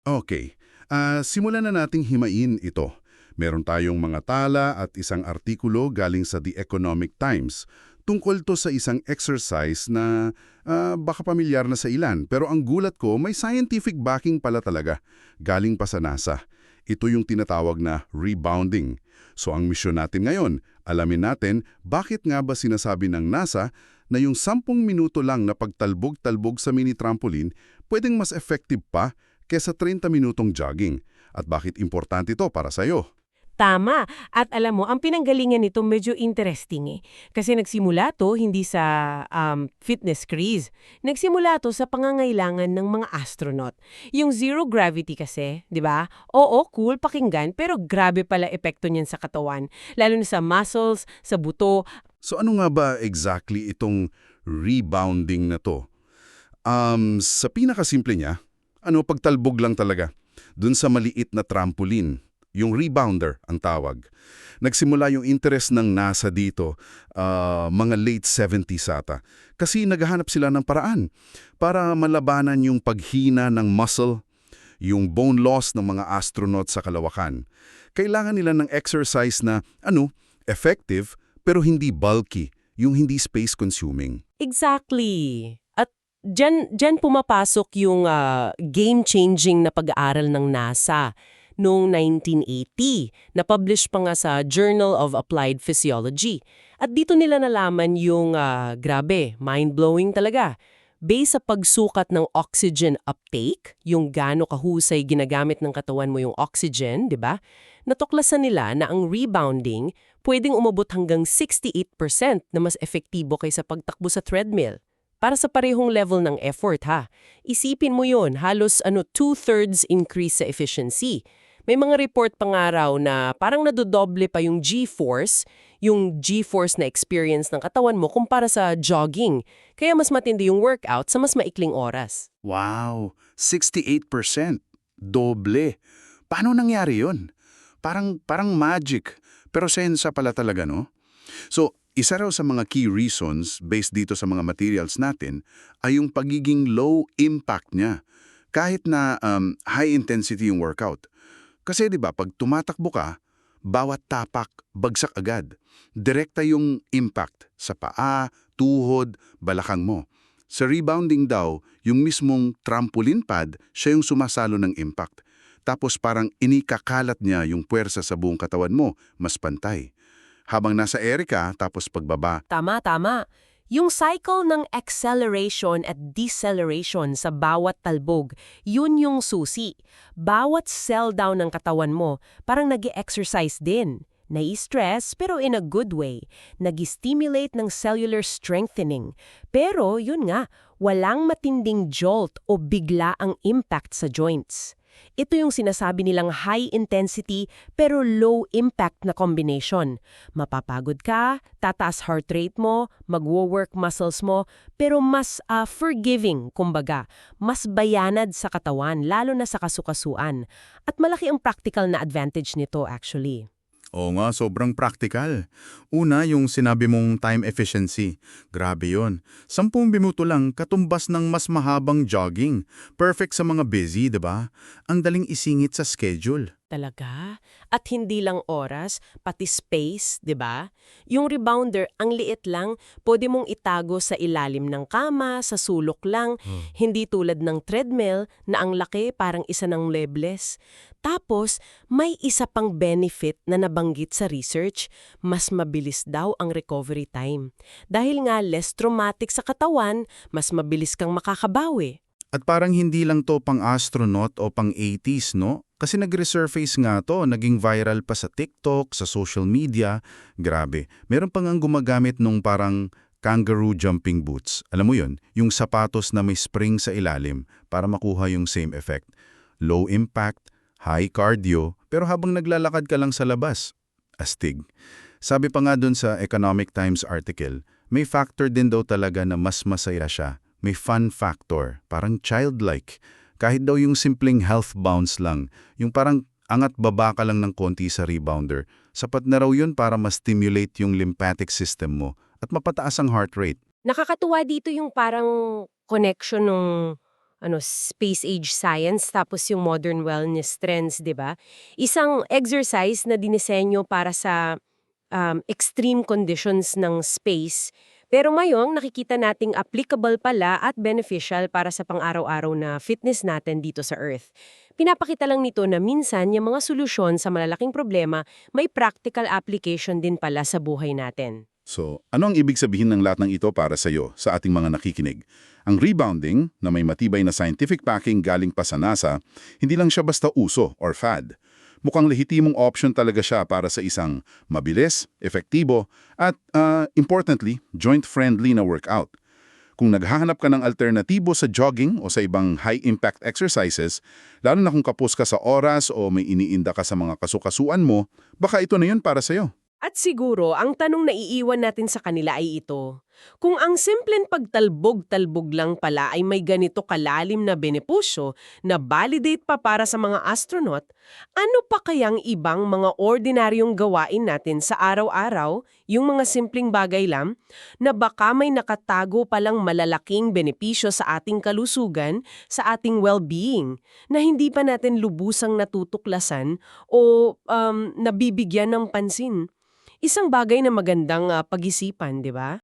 Okay. Ah, simulan na nating himain ito. Meron tayong mga tala at isang artikulo galing sa The Economic Times. Tungkol to sa isang exercise na ah, baka pamilyar na sa ilan. Pero ang gulat ko, may scientific backing pala talaga. Galing pa sa NASA. Ito yung tinatawag na rebounding. So ang misyon natin ngayon, alamin natin bakit nga ba sinasabi ng NASA na yung 10 minuto lang na pagtalbog-talbog sa mini trampoline pwedeng mas effective pa kesa 30 minutong jogging. At bakit importante ito para sa'yo? Tama. At alam mo, ang pinanggalingan nito medyo interesting eh. Kasi nagsimula to hindi sa um, fitness craze. Nagsimula to sa pangangailangan ng mga astronaut. Yung zero gravity kasi, di ba? Oo, cool pakinggan, pero grabe pala epekto niyan sa katawan. Lalo na sa muscles, sa buto. So ano nga ba exactly itong rebounding na to? Um, sa pinakasimple niya, ano, pagtalbog lang talaga. Dun sa maliit na trampoline, yung rebounder ang tawag. Nagsimula yung interest ng NASA dito, ah, mga late 70s ata. Kasi naghahanap sila ng paraan para malabanan yung paghina ng muscle, yung bone loss ng mga astronaut sa kalawakan. Kailangan nila ng exercise na, ano, effective pero hindi bulky, yung hindi space-consuming. Exactly. At dyan, dyan pumapasok yung ah, game-changing na pag-aaral ng NASA noong 1980. Na-publish pa nga sa Journal of Applied Physiology. At dito nila nalaman yung, ah, grabe, mind-blowing talaga. Based sa pagsukat ng oxygen uptake, yung gaano kahusay ginagamit ng katawan mo yung oxygen, di ba? Natuklasan nila na ang rebounding pwedeng umabot hanggang 68% na mas efektibo kaysa pagtakbo sa treadmill. Para sa parehong level ng effort ha. Isipin mo yon halos ano two-thirds increase sa efficiency. May mga report pa nga raw na parang nadodoble pa yung G-force, yung G-force na experience ng katawan mo kumpara sa jogging. Kaya mas matindi yung workout sa mas maikling oras. Wow, 68%. Doble. Paano nangyari yun? Parang, parang magic. Pero sensa pala talaga, no? So, isa raw sa mga key reasons based dito sa mga materials natin ay yung pagiging low impact niya. Kahit na um, high intensity yung workout. Kasi 'di ba, pag tumatakbo ka, bawat tapak bagsak agad. Direkta yung impact sa paa, tuhod, balakang mo. Sa rebounding daw, yung mismong trampoline pad, siya yung sumasalo ng impact. Tapos parang inikakalat niya yung puwersa sa buong katawan mo, mas pantay. Habang nasa ere ka, tapos pagbaba, Tama, tama. Yung cycle ng acceleration at deceleration sa bawat talbog, yun yung susi. Bawat cell down ng katawan mo, parang nag exercise din. Nai-stress pero in a good way. Nag-stimulate ng cellular strengthening. Pero yun nga, walang matinding jolt o bigla ang impact sa joints. Ito yung sinasabi nilang high intensity pero low impact na combination. Mapapagod ka, tataas heart rate mo, magwo-work muscles mo, pero mas ah, forgiving, kumbaga. Mas bayanad sa katawan, lalo na sa kasukasuan. At malaki ang practical na advantage nito actually. Oo nga, sobrang practical. Una, yung sinabi mong time efficiency. Grabe yon. Sampung minuto lang, katumbas ng mas mahabang jogging. Perfect sa mga busy, ba? Ang daling isingit sa schedule. Talaga? At hindi lang oras, pati space, 'di ba? Yung rebounder, ang liit lang, pwede mong itago sa ilalim ng kama, sa sulok lang, hindi tulad ng treadmill na ang laki parang isa ng lebles. Tapos, may isa pang benefit na nabanggit sa research, mas mabilis daw ang recovery time. Dahil nga less traumatic sa katawan, mas mabilis kang makakabawi. At parang hindi lang to pang astronaut o pang 80s, no? Kasi nag-resurface nga to, naging viral pa sa TikTok, sa social media. Grabe, meron pang ang gumagamit nung parang kangaroo jumping boots. Alam mo yon, yung sapatos na may spring sa ilalim para makuha yung same effect. Low impact, high cardio, pero habang naglalakad ka lang sa labas. Astig. Sabi pa nga dun sa Economic Times article, may factor din daw talaga na mas masaya siya. May fun factor, parang childlike. Kahit daw yung simpleng health bounce lang, yung parang angat baba ka lang ng konti sa rebounder, sapat na raw yun para ma-stimulate yung lymphatic system mo at mapataas ang heart rate. Nakakatuwa dito yung parang connection ng ano space age science tapos yung modern wellness trends, 'di ba? Isang exercise na dinisenyo para sa um, extreme conditions ng space. Pero ngayon, nakikita nating applicable pala at beneficial para sa pang-araw-araw na fitness natin dito sa Earth. Pinapakita lang nito na minsan yung mga solusyon sa malalaking problema may practical application din pala sa buhay natin. So, ano ang ibig sabihin ng lahat ng ito para sa iyo, sa ating mga nakikinig? Ang rebounding, na may matibay na scientific backing galing pa sa NASA, hindi lang siya basta uso or fad. Mukhang lehitimong option talaga siya para sa isang mabilis, efektibo, at, uh, importantly, joint-friendly na workout. Kung naghahanap ka ng alternatibo sa jogging o sa ibang high-impact exercises, lalo na kung kapos ka sa oras o may iniinda ka sa mga kasukasuan mo, baka ito na yun para sa'yo. At siguro, ang tanong na iiwan natin sa kanila ay ito. Kung ang simpleng pagtalbog-talbog lang pala ay may ganito kalalim na benepisyo na validate pa para sa mga astronaut, ano pa kayang ibang mga ordinaryong gawain natin sa araw-araw, yung mga simpleng bagay lang, na baka may nakatago palang malalaking benepisyo sa ating kalusugan, sa ating well-being, na hindi pa natin lubusang natutuklasan o um, nabibigyan ng pansin? Isang bagay na magandang ah, pag-isipan, di ba?